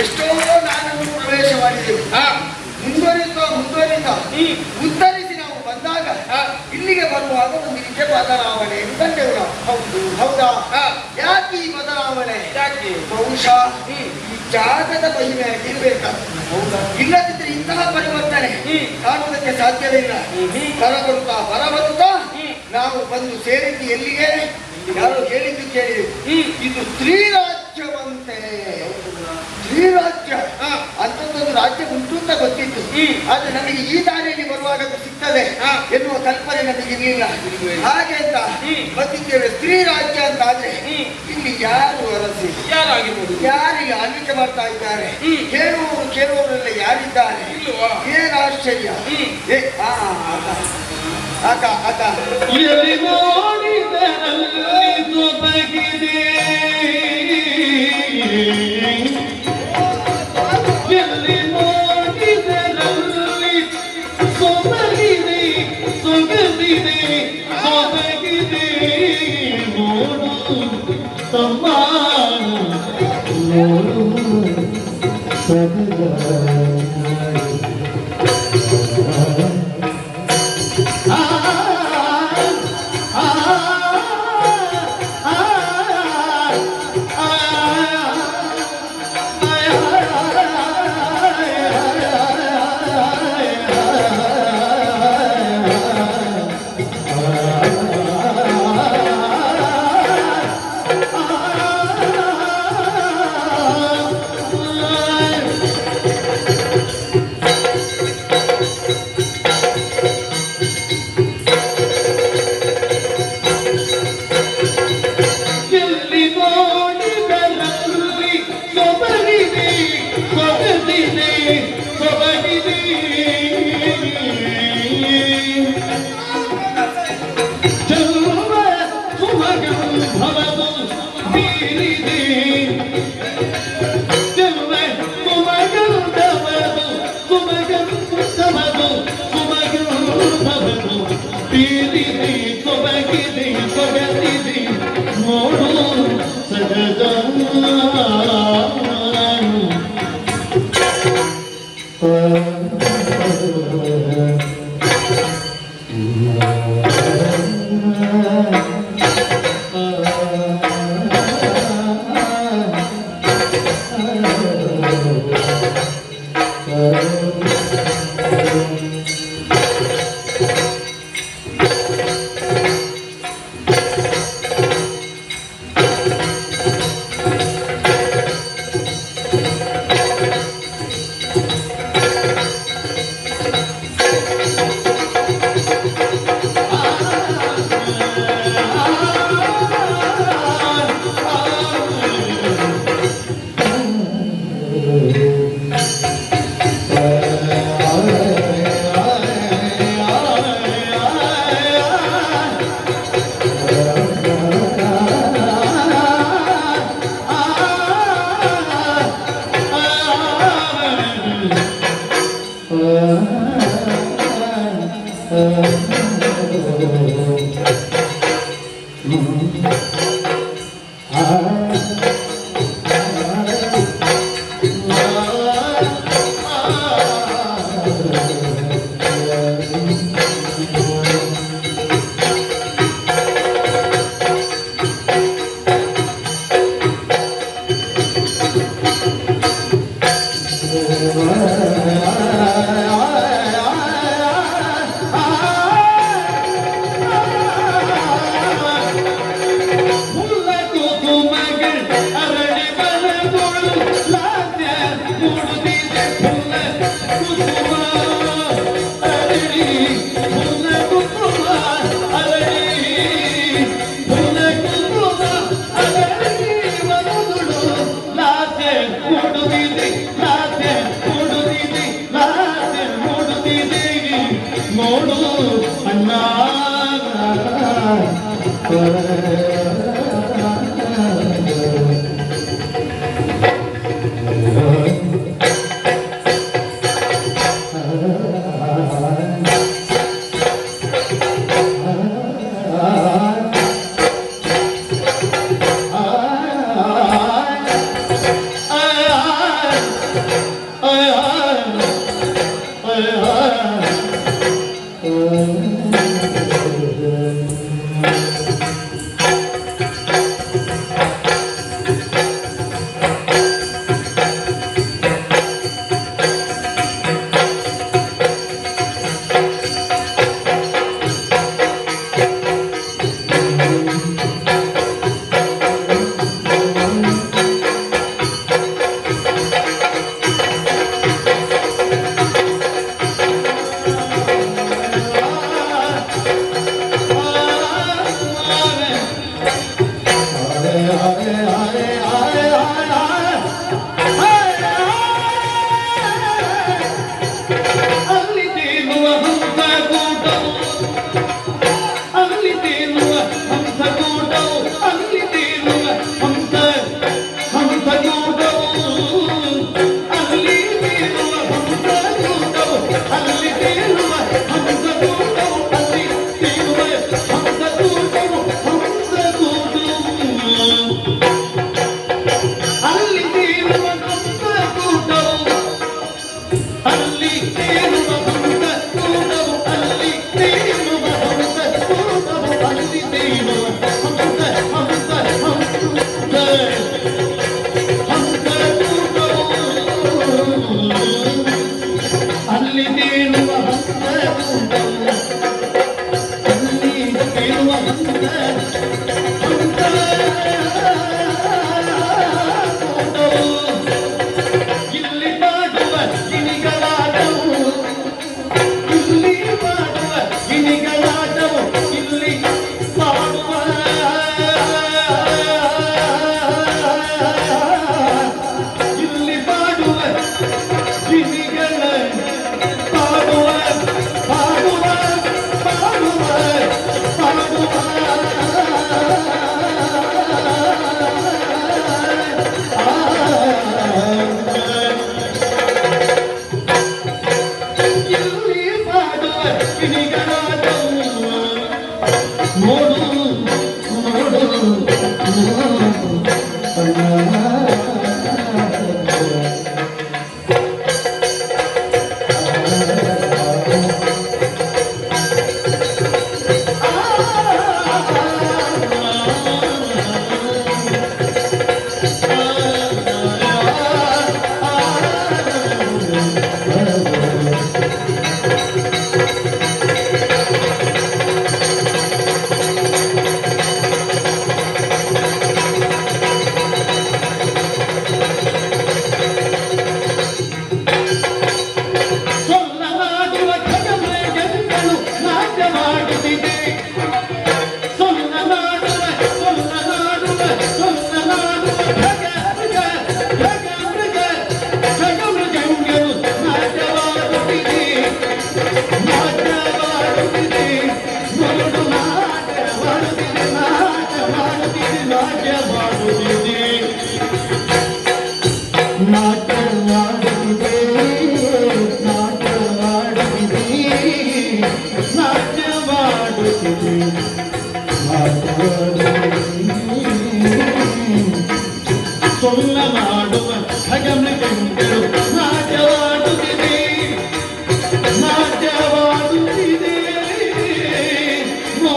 ಎಷ್ಟೋ ನಾನು ಪ್ರವೇಶ ಮಾಡಿದ್ದೇವೆ ಹಾ. ಮುಂದುವರಿಯುತ್ತಾ ಈ ಉತ್ತರಿಸಿ ನಾವು ಬಂದಾಗ ಇಲ್ಲಿಗೆ ಬರುವಾಗ ಒಂದು ನಿಜ ಬದಲಾವಣೆ ಕಂಡೆವು ನಾವು. ಹೌದು ಹೌದಾ? ಯಾಕೆ ಈ ಬದಲಾವಣೆ? ಯಾಕೆ? ಬಹುಶಃ ಈ ಜಾಗದ ಮಹಿಮೆ ಇರಬೇಕಾಗ್ತದೆ ಹೌದಾ? ಇಲ್ಲದಿದ್ರೆ ಇಂತಹ ಪರಿವರ್ತನೆ. ಕಾಣುವುದಕ್ಕೆ ಸಾಧ್ಯವಿಲ್ಲ ಇಲ್ಲ. ಹ್ಮ್. ಬರ ಬರುತ್ತಾ ಬರ ಬರುತ್ತಾ ಹ್ಮ್. ನಾವು ಬಂದು ಸೇರಿದ್ದು ಎಲ್ಲಿಗೆ? ಯಾರು ಹೇಳಿದ್ದು ಕೇಳಿ ಹ್ಮ್. ಇದು ತ್ರಿರಾಜ್ಯವಂತೆ ತ್ರಿರಾಜ್ಯ ರಾಜ್ಯ ಅಂತಂದೊಂದು ರಾಜ್ಯ ಉಂಟು ಅಂತ ಗೊತ್ತಿತ್ತು. ಆದರೆ ನಮಗೆ ಈ ದಾರಿಯಲ್ಲಿ ಬರುವಾಗ ಸಿಗ್ತದೆ. ಎನ್ನುವ ಕಲ್ಪನೆ ನಮಗೆ ಇಲ್ವೇ? ಹಾಗೆ ಅಂತ ಹ್ಮ್. ಬಂದಿದ್ದೇವೆ ಸ್ತ್ರೀ ರಾಜ್ಯ ಅಂತ ಆದ್ರೆ ಇಲ್ಲಿ ಯಾರು ಅರಸಿ ಯಾರಾಗಿರ್ಬೋದು? ಯಾರಿಗೆ ಆಳ್ವಿಕೆ ಮಾಡ್ತಾ ಇದ್ದಾರೆ. ಕೇಳುವವರು ಕೇಳುವವರೆಲ್ಲ ಯಾರಿದ್ದಾರೆ? ಏನ್ ಆಶ್ಚರ್ಯ. ಏ ಆ ಆತ. ಆತ ಆತ. ತಮ್ಮ ನೋಡು ಎಲ್ಲಿ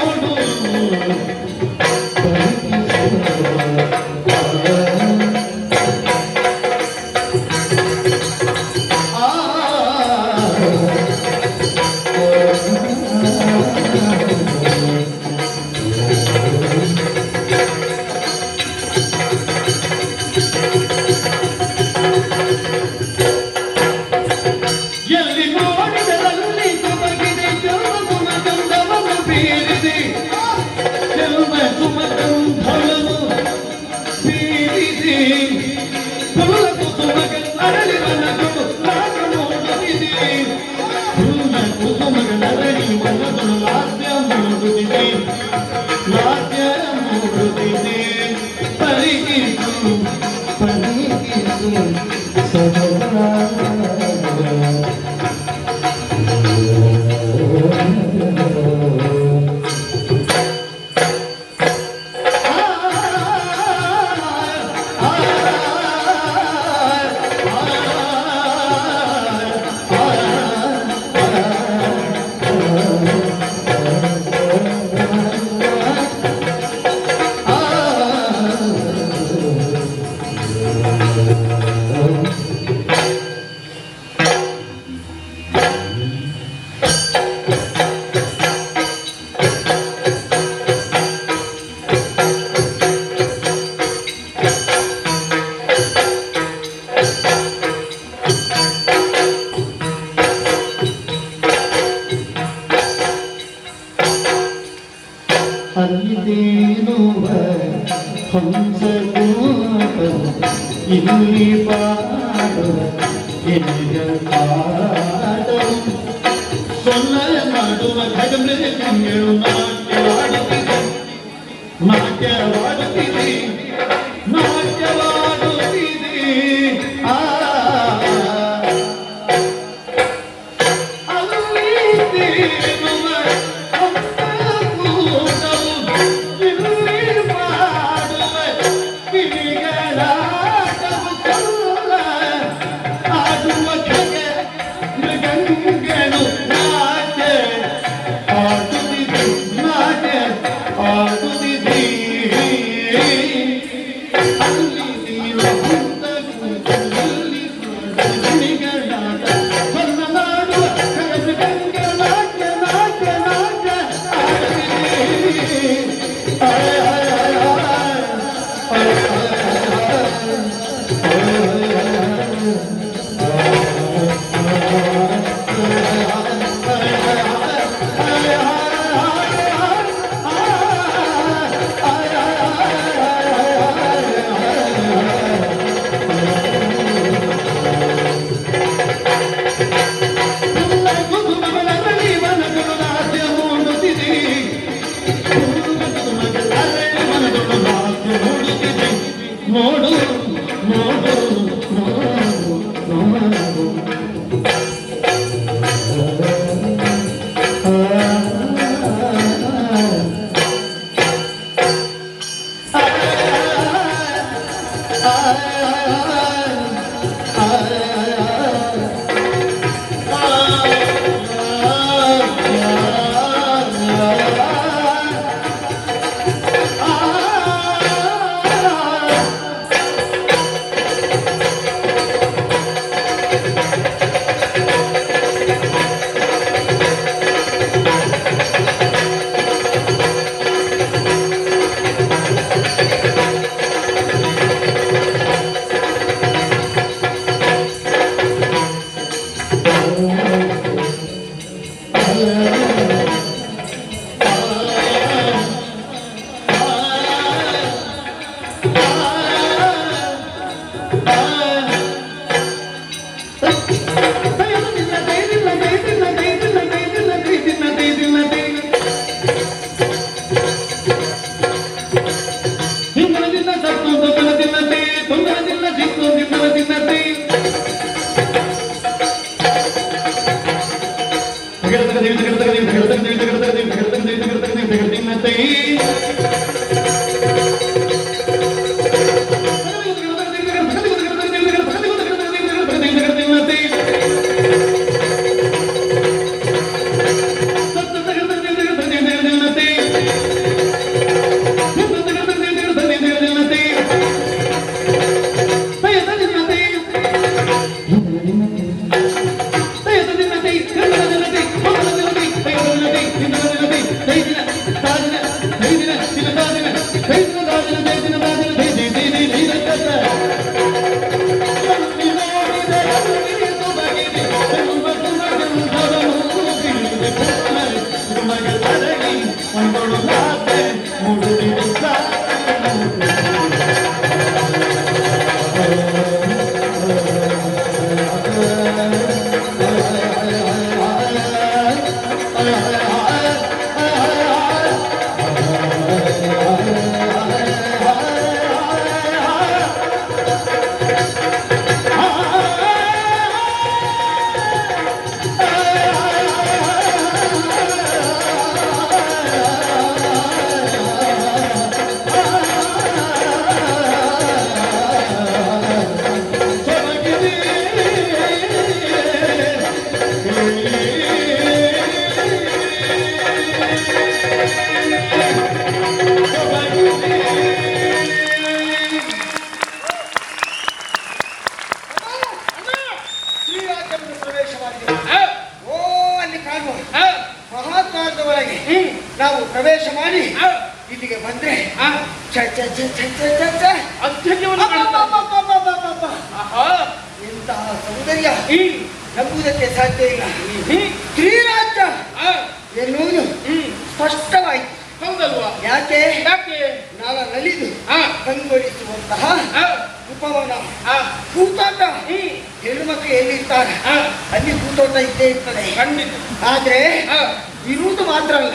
ನೋಡು ನಾಟ್ಯವಾಡುತ್ತಿದೆ ನಾಟ್ಯವಾಡುತ್ತಿದೆ ಆ aqui. ಆ, ಉಪವನ ಕೂತೋಟ. ಹೆಣ್ಣು ಮಕ್ಕಳು ಎಲ್ಲಿರ್ತಾರೆ? ಅಲ್ಲಿ ಕೂತೋಟ ಇದ್ದೇ ಇರ್ತದೆ. ಖಂಡಿತ. ಆದ್ರೆ ಇರುವುದು ಮಾತ್ರ ಅಲ್ಲ.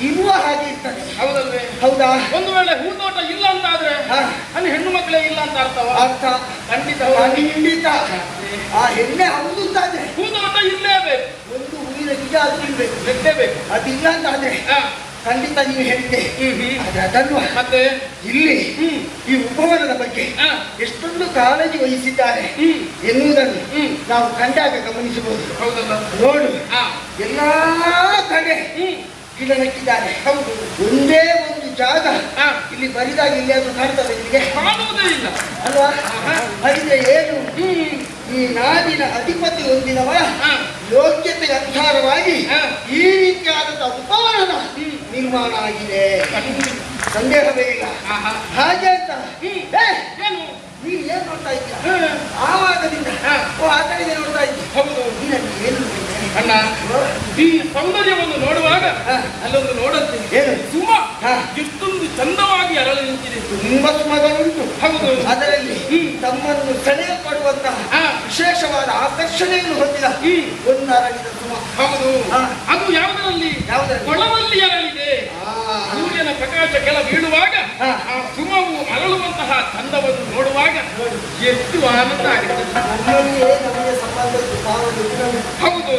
ಇರುವ ಹಾಗೆ ಇರ್ತದೆ. ಹೌದಲ್ವೇ? ಹೌದಾ? ಒಂದು ವೇಳೆ ಹೂತೋಟ ಇಲ್ಲ ಅಂತ ಆದ್ರೆ. ಅಲ್ಲಿ ಹೆಣ್ಣು ಮಕ್ಕಳೇ ಇಲ್ಲ ಅಂತ ಅರ್ಥವ ಅರ್ಥ. ಖಂಡಿತ. ಖಂಡಿತ. ಆ ಹೆಣ್ಣೆ ಹೌದು ಅಂತಾದ್ರೆ ಹೂತೋಟ ಇರ್ಲೇಬೇಕು ಒಂದು ಹೂವಿನ ಗಿಡ ಅದು ಇರ್ಬೇಕು. ಬೇಕು ಅದಿಲ್ಲ ಅಂತಾದ್ರೆ ಆ, ಖಂಡಿತ ನೀವು ಹೇಳಿದ್ದೆ ಅದನ್ನು. ಮತ್ತೆ? ಇಲ್ಲಿ ಈ ಉಪವನದ ಬಗ್ಗೆ ಎಷ್ಟೊಂದು ಕಾಳಜಿ ವಹಿಸಿದ್ದಾರೆ ಎನ್ನುವುದನ್ನು. ನಾವು ಕಂಡಾಗ ಗಮನಿಸಬಹುದು. ಹೌದಲ್ಲ? ನೋಡು. ಎಲ್ಲಾ ಕಡೆ ಗಿಡ ನೆಟ್ಟಿದ್ದಾರೆ. ಹೌದು. ಒಂದೇ ಒಂದು ಜಾಗ ಇಲ್ಲಿ ಬರಿದಾಗ ಇಲ್ಲಿ ಅದು ಕಾಣ್ತದೆ ನಿಮಗೆ? ಅಲ್ವಾ? ಆಹಾ. ಏನು? ಈ ನಾಡಿನ ಅಧಿಪತಿ ಹೊಂದಿದವ ಯೋಗ್ಯತೆಗೆ ಅನುಸಾರವಾಗಿ. ಈ ರೀತಿಯಾದಂತಹ ಉಪವನ. ನಿರ್ಮಾಣ ಆಗಿದೆ ಸಂದೇಹವೇ ಇಲ್ಲ. ಹಾಗೆ ಅಂತ. ಏನು? ನೀನು ಏನ್ ನೋಡ್ತಾ ಇದ್ದೀಯ? ಆವಾಗದಿಂದ. ಓ ಆ ಕಡೆಗೆ ನೋಡ್ತಾ ಇದ್ದೀಯ? ಹೌದು. ನೀನಲ್ಲಿ ಏನು ಅಣ್ಣ ಈ ಸೌಂದರ್ಯವನ್ನು ನೋಡುವಾಗ. ಅಲ್ಲೊಂದು ನೋಡಂತೆ ಏನು? ಸುಮ. ಎಷ್ಟೊಂದು ಚಂದವಾಗಿ ಅರಳು ನಿಂತಿದೆ. ತುಂಬಾ ಉಂಟು ಹೌದು. ಅದರಲ್ಲಿ ಈ ತಮ್ಮನ್ನು ಸೆಳೆಯಲ್ಪಡುವಂತಹ ಹಾ. ವಿಶೇಷವಾದ ಆಕರ್ಷಣೆಯನ್ನು ಹೊಂದಿದ ಈ ಒಂದು ಅರಳಿದ ಸುಮ. ಹೌದು. ಅದು ಯಾವುದರಲ್ಲಿ? ಯಾವುದರಲ್ಲಿ? ಆ, ಪ್ರಕಾಶ ಕೆಳ ಬೀಳುವಾಗ. ಆ ಸುಮವು ಅರಳುವಂತಹ ಚಂದವನ್ನು ನೋಡುವಾಗ ಎಷ್ಟು ಆನಂದ ಆಗುತ್ತೆ ಹೌದು.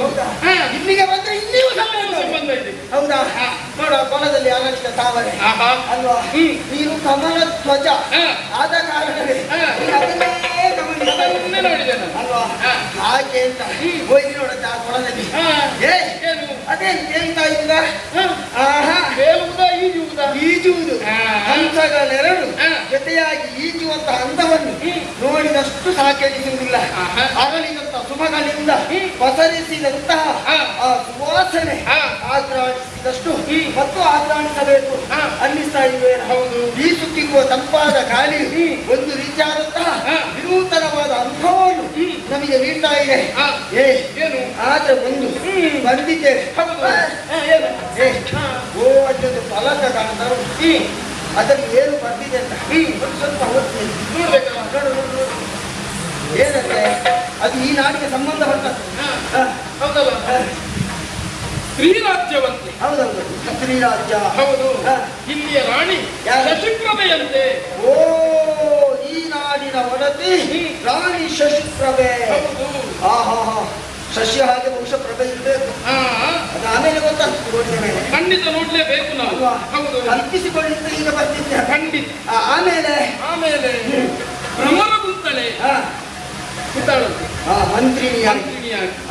ಇಲ್ಲಿಗೆ ಬಂದ್ರೆ ಇಲ್ಲಿಯೂ ಸಂಬಂಧ. ಇದೆ ಹೌದಾ. ನೋಡ ಕೊಲದಲ್ಲಿ ಆನಂದ ತಾವರೆ ಅಲ್ವಾ. ನೀನು ಕಮಲ ಧ್ವಜ. ಆದ ಕಾರಣವೇ ಅದನ್ನೇ ಗಮನಿಸ್ತಾ ನೋಡಿದೆ ಅಲ್ವಾ. ಹಾಗೆ ಅಂತ. ಹೋಗಿ ನೋಡುತ್ತೆ ಆ ಕೊಳದಲ್ಲಿ. ಏ ಏನು ಅದೇನು ಕೇಳ್ತಾ ಇದ್ದ. ಆಹಾ ಬೇಲುವುದಾ ಈಜುವುದಾ ಈಜುವುದು ಹಂತಗಳೆರಡು ಹಂಸಗಳೆರಡು. ಜೊತೆಯಾಗಿ ಈಜುವಂತ ಅಂದವನ್ನು ನೋಡಿದಷ್ಟು ಸಾಕೆನಿಸುವುದಿಲ್ಲ. ಅರಳಿದಂತ ಸುಮಗಳಿಂದ. ಪಸರಿಸಿದಂತಹ. ಆ ಸುವಾಸನೆ ಹ್ಮ್. ಮತ್ತು ಆಕ್ರಾಣಿಸಬೇಕು. ಅನ್ನಿಸ್ತಾ ಇವೆ ಹೌದು ಬೀಸುತ್ತಿರುವ ತಂಪಾದ ಗಾಳಿ ಒಂದು ರೀತಿಯಾದಂತಹ. ವಿನೂತನವಾದ. ನಮಗೆ ನೀಡ್ತಾ ಇದೆ. ಏ ಏನು? ಆದ್ರೆ ಒಂದು. ಬಂದಿದ್ದೇವೆ. ಓ ಅಲ್ಲೊಂದು ಫಲಕ ಕಾಣ್ತಾರೆ? ಅದರಲ್ಲಿ ಏನು ಬಂದಿದೆ ಅಂತ. ಒಂದು ಸ್ವಲ್ಪ ನೋಡು ಏನಂದ್ರೆ ಅದು ಈ ನಾಡಿಗೆ ಸಂಬಂಧ ಹೌದಲ್ಲ? ಸ್ತ್ರೀರಾಜ್ಯವಂತೆ. ಹೌದೌದು. ಶ್ರೀರಾಜ್ಯ ಹೌದು. ಇಲ್ಲಿಯ ರಾಣಿ ಯಾರು? ಶಶಿಪ್ರಭೆಯಂತೆ ಓ ಈ ನಾಡಿನ ಒಡತಿ ಹ್ಮ್. ರಾಣಿ ಶಶಿ ಪ್ರಭೆ ಆಹಾ ಶಶಿ ಹಾಗೆ ವಂಶ ಪ್ರಭೆ ಇರಬೇಕು ಹಾ ಅದು ಆಮೇಲೆ ಗೊತ್ತಾಗ್ತದೆ ನೋಡಿದ ಮೇಲೆ. ಖಂಡಿತ ನೋಡ್ಲೇಬೇಕು ನಾವು. ಹೌದು. ಕಲ್ಪಿಸಿಕೊಳ್ಳಿಕ್ಕೆ ಈಗ ಬರ್ತಿದ್ದೆ ಖಂಡಿತ. ಆಮೇಲೆ. ಆಮೇಲೆ ಭ್ರಮರ ಕುಂತಳೆ. ಹಾ ಕುಂತಾಳಂತೆ ಆ ಮಂತ್ರಿನಿಯಾಗಿ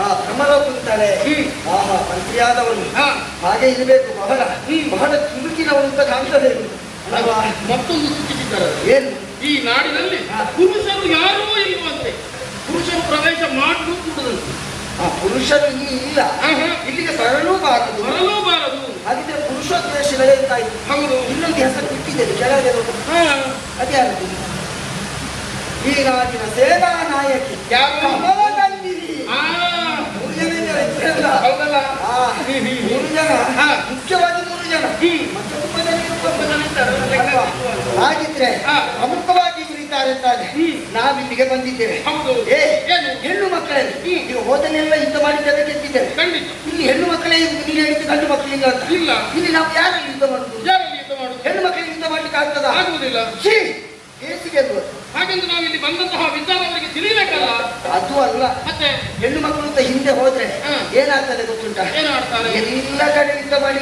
ಆ ಭ್ರಮರ ಕುಂತಳೆ. ಆಹಾ ಮಂತ್ರಿಯಾದವನು. ಹಾ ಹಾಗೆ ಇರಬೇಕು ಬಹಳ. ಬಹಳ ಚುರುಕಿನವನು ಅಂತ ಕಾಣ್ತದೆ. ಅಲ್ವಾ? ಮತ್ತೊಂದು ಸುತ್ತಿದ್ದಾರೆ ಏನು? ಈ ನಾಡಿನಲ್ಲಿ. ಪುರುಷರು ಯಾರೂ ಇಲ್ಲವಂತೆ ಪುರುಷರು ಪ್ರವೇಶ ಮಾಡಲು ಕೂಡದಂತೆ ಆ ಪುರುಷರು ಇಲ್ಲಿ ಇಲ್ಲ. ಇಲ್ಲಿಗೆ ಬರಲೂಬಾರದು ಬರಲೂಬಾರದು ಹಾಗಿದ್ರೆ ಪುರುಷೋದ್ವೇಷಗಳೇ ಅಂತ ಹೌದು. ಇನ್ನೊಂದು ಹೆಸರು ಬಿಟ್ಟಿದ್ದೇನೆ ಕೆಳಗೆ ಅದೇ ಹಾ. ಅದ್ಯಾರದು ಈ ನಾಡಿನ ಸೇನಾ ನಾಯಕಿ. ಮೂರು ಜನ ಇದ್ದಾರೆ. ಹೌದಲ್ಲ. ಮೂರು ಜನ. ಮುಖ್ಯವಾಗಿ ಮೂರು ಜನ ಹಾಗಿದ್ರೆ. ಪ್ರಮುಖವಾಗಿ ಕುರಿತಾರೆ ಅಂತಾದ್ರೆ ಇಲ್ಲಿಗೆ ನಾವಿಲ್ಲಿಗೆ ಬಂದಿದ್ದೇವೆ. ಹೌದು. ಏ ಹೆಣ್ಣು ಮಕ್ಕಳಲ್ಲಿ. ಈಗ ಹೋದನೆಲ್ಲ ಯುದ್ಧ ಮಾಡಿದ್ದೇವೆ ಗೆದ್ದಿದ್ದೇವೆ. ಇಲ್ಲಿ ಹೆಣ್ಣು ಮಕ್ಕಳೇ ನೀನು ಹೇಳಿದ್ದು ಗಂಡು ಮಕ್ಕಳಿಲ್ಲ ಅಂತ. ಇಲ್ಲ. ಇಲ್ಲಿ ನಾವು ಯಾರಲ್ಲಿ ಯುದ್ಧ ಮಾಡುದು ಯಾರಲ್ಲಿ ಯುದ್ಧ ಮಾಡುದು ಹೆಣ್ಣು ಮಕ್ಕಳಿಗೆ ಯುದ್ಧ ಮಾಡ್ಲಿಕ್ಕೆ ಆಗ್ತದ? ಆಗುವುದಿಲ್ಲ. ಕೇಸಿಗೆ ಅಲ್ವಾ? ಹಾಗೆಂದು ನಾವು ಇಲ್ಲಿ ಬಂದಂತಹ ವಿಚಾರ ಅವರಿಗೆ ತಿಳಿಬೇಕಲ್ಲ ಅದು ಅಲ್ಲ. ಮತ್ತೆ? ಹೆಣ್ಣು ಮಕ್ಕಳು ಅಂತ ಹಿಂದೆ ಹೋದ್ರೆ. ಏನಾಗ್ತದೆ ಗೊತ್ತುಂಟ? ಎಲ್ಲ ಕಡೆ ಯುದ್ಧ ಮಾಡಿ.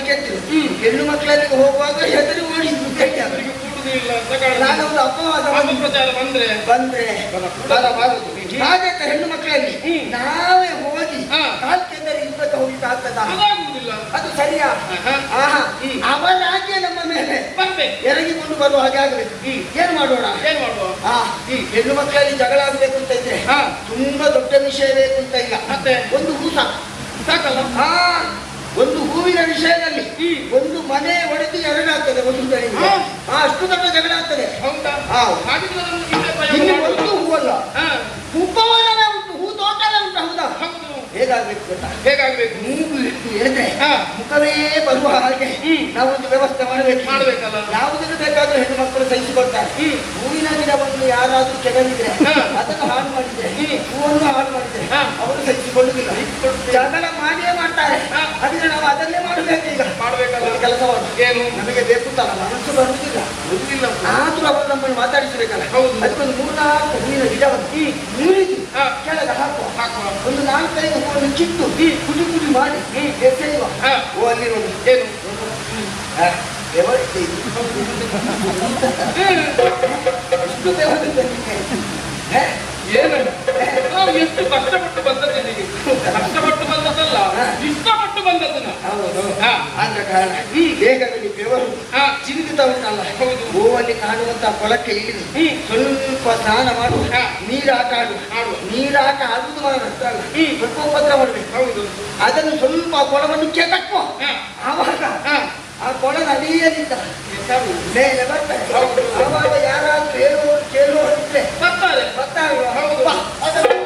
ಹ್ಮ್. ಹೆಣ್ಣು ಮಕ್ಕಳಲ್ಲಿ ಹೋಗುವಾಗ ಹೆದರಿ ಓಡಿ ಕಾರಣ. ನಾನೊಂದು ಅಪವಾದ ಬಂದ್ರೆ? ಬಂದ್ರೆ ಹಾಗೆ ಹೆಣ್ಣು ಮಕ್ಕಳಲ್ಲಿ. ನಾವೇ ಹೋಗಿ ಕಾಲ್ಕೆಂದರೆ ಕಾಲ್ ಕೆಂದರೆ ಯುದ್ಧಕ್ಕೆ ಹೋಗ್ಲಿಕ್ಕೆ ಆಗ್ತದ ಅದು ಸರಿಯಾ? ಆಹಾ. ಅವರಾಗೆ ನಮ್ಮ ಮೇಲೆ ಎರಗಿಕೊಂಡು ಬರುವ ಹಾಗೆ ಆಗ್ಬೇಕು. ಏನ್ ಮಾಡೋಣ? ಏನ್ ಮಾಡುವ? ಆ ಹ್ಮ್. ಹೆಣ್ಣು ಮಕ್ಕಳಲ್ಲಿ ಜಗಳ ಆಗ್ಬೇಕು ಅಂತ ಇದ್ರೆ ಹಾ. ತುಂಬಾ ದೊಡ್ಡ ವಿಷಯ ಬೇಕು ಅಂತ ಇಲ್ಲ. ಮತ್ತೆ? ಒಂದು ಹೂ ಸಾಕು ಸಾಕಲ್ಲ ಹಾ ಒಂದು ಹೂವಿನ ವಿಷಯದಲ್ಲಿ. ಒಂದು ಮನೆ ಒಡೆದು ಎರಡಾಗ್ತದೆ ಒಂದು ಬೆಳಿಗ್ಗೆ ಹಾ. ಆ, ಅಷ್ಟು ದೊಡ್ಡ ಜಗಳ ಆಗ್ತದೆ ಹೌದಾ ಹಾ. ಹಾಗಿದ್ರೆ ಅದನ್ನು ಹಿಂದೆ ಪ್ರಯೋಗ ಇಲ್ಲಿ ಮಾಡುವುದು. ಒಂದು ಹೂವಲ್ಲ ಹಾ, ಹೂಪವನವೇ ಉಂಟು ಹೂ ತೋಟವೇ ಉಂಟು ಹೌದಾ ಹೌದು ಹೇಗಾಗ್ಬೇಕು ಗೊತ್ತಾ ಹೇಗಾಗ್ಬೇಕು ನೀವು ಹೇಳಿದ್ರೆ. ಮುಖವೇ ಬರುವ ಹಾಗೆ. ನಾವೊಂದು ವ್ಯವಸ್ಥೆ ಮಾಡಬೇಕು ಮಾಡಬೇಕಲ್ಲ ಯಾವುದನ್ನು ಬೇಕಾದ್ರೂ ಹೆಣ್ಣು ಮಕ್ಕಳು ಸಹಿಸಿಕೊಳ್ತಾರೆ. ಹೂವಿನ ಗಿಡವನ್ನು ಯಾರಾದ್ರೂ ಕೆಡವಿದ್ರೆ. ಅದನ್ನು ಹಾಳು ಮಾಡಿದ್ರೆ. ಹೂವನ್ನು ಹಾಳು ಮಾಡಿದ್ರೆ. ಅವರು ಸಹಿಸಿಕೊಳ್ಳುವುದಿಲ್ಲ ಜಗಳ ಮಾಡಿಯೇ ಮಾಡ್ತಾರೆ. ಹಾಗಿದ್ರೆ ನಾವು ಅದನ್ನೇ ಮಾಡಬೇಕು ಈಗ ಮಾಡ್ಬೇಕಲ್ಲ ಕೆಲಸವನ್ನು. ಏನು? ನಮಗೆ ಬೇಕು ಅಂತಲ್ಲ ಮನಸ್ಸು ಬರುವುದಿಲ್ಲ ಗೊತ್ತಿಲ್ಲ. ಆದ್ರೂ ಅವರು ನಮ್ಮನ್ನು ಮಾತಾಡಿಸಬೇಕಲ್ಲ. ಹೌದು. ಅದಕ್ಕೊಂದು ಮೂರ್ನಾಲ್ಕು ಹೂವಿನ ಗಿಡವನ್ನು ಹಾ. ಕೆಳಗೆ ಹಾಕುವ. ಹಾಕುವ. ಒಂದು ನಾಲ್ಕೈದು ಹೂವನ್ನು ಕಿತ್ತು ಕುಡಿ ಕುಡಿ ಮಾಡಿ. ಎಸೆಯುವ. ಓ ಅಲ್ಲಿ ಏನು ಆ, ಬೆವರಿದೆ ಇದು. ಎಷ್ಟು ಬೆವರಿದೆ ನಿಮಗೆ? ಹೇ? ಏನು ನಾವು ಎಷ್ಟು ಕಷ್ಟಪಟ್ಟು ಬಂದದ್ದು ಇಲ್ಲಿಗೆ ಕಷ್ಟಪಟ್ಟು ಬಂದದ್ದಲ್ಲ ಇಷ್ಟಪಟ್ಟು ಬಂದದ್ದು ನಾವು ಹೌದು. ಹಾ. ಆದ ಕಾರಣ ದೇಹದಲ್ಲಿ ಬೆವರು. ಚಿಂತಿತ ಉಂಟಲ್ಲ ಹೌದು. ಗೋವಲ್ಲಿ ಕಾಣುವಂತ ಕೊಳಕ್ಕೆ ಇಳಿದು. ಸ್ವಲ್ಪ ಸ್ನಾನ ಮಾಡು. ನೀರಾಟ ಆಡು. ನೀರಾಟ ಅಲ್ಲ ಹ್ಮ್. ಸ್ವಲ್ಪ ಉಪದ್ರ ಮಾಡಬೇಕು ಹೌದು ಅದನ್ನು ಸ್ವಲ್ಪ ಕೊಳವನ್ನು ಕೆಕಟ್ಟುವ ಹಾ. ಆವಾಗ. ಆ ಕೊಳ ನದಿಯಲ್ಲಿದ್ದ? ಮೇಲೆ ಬರ್ತಾರೆ. ಆವಾಗ ಯಾರಾದ್ರೂ ಹೌದು ಕೇಳುವವರಿದ್ರೆ ಹಾ.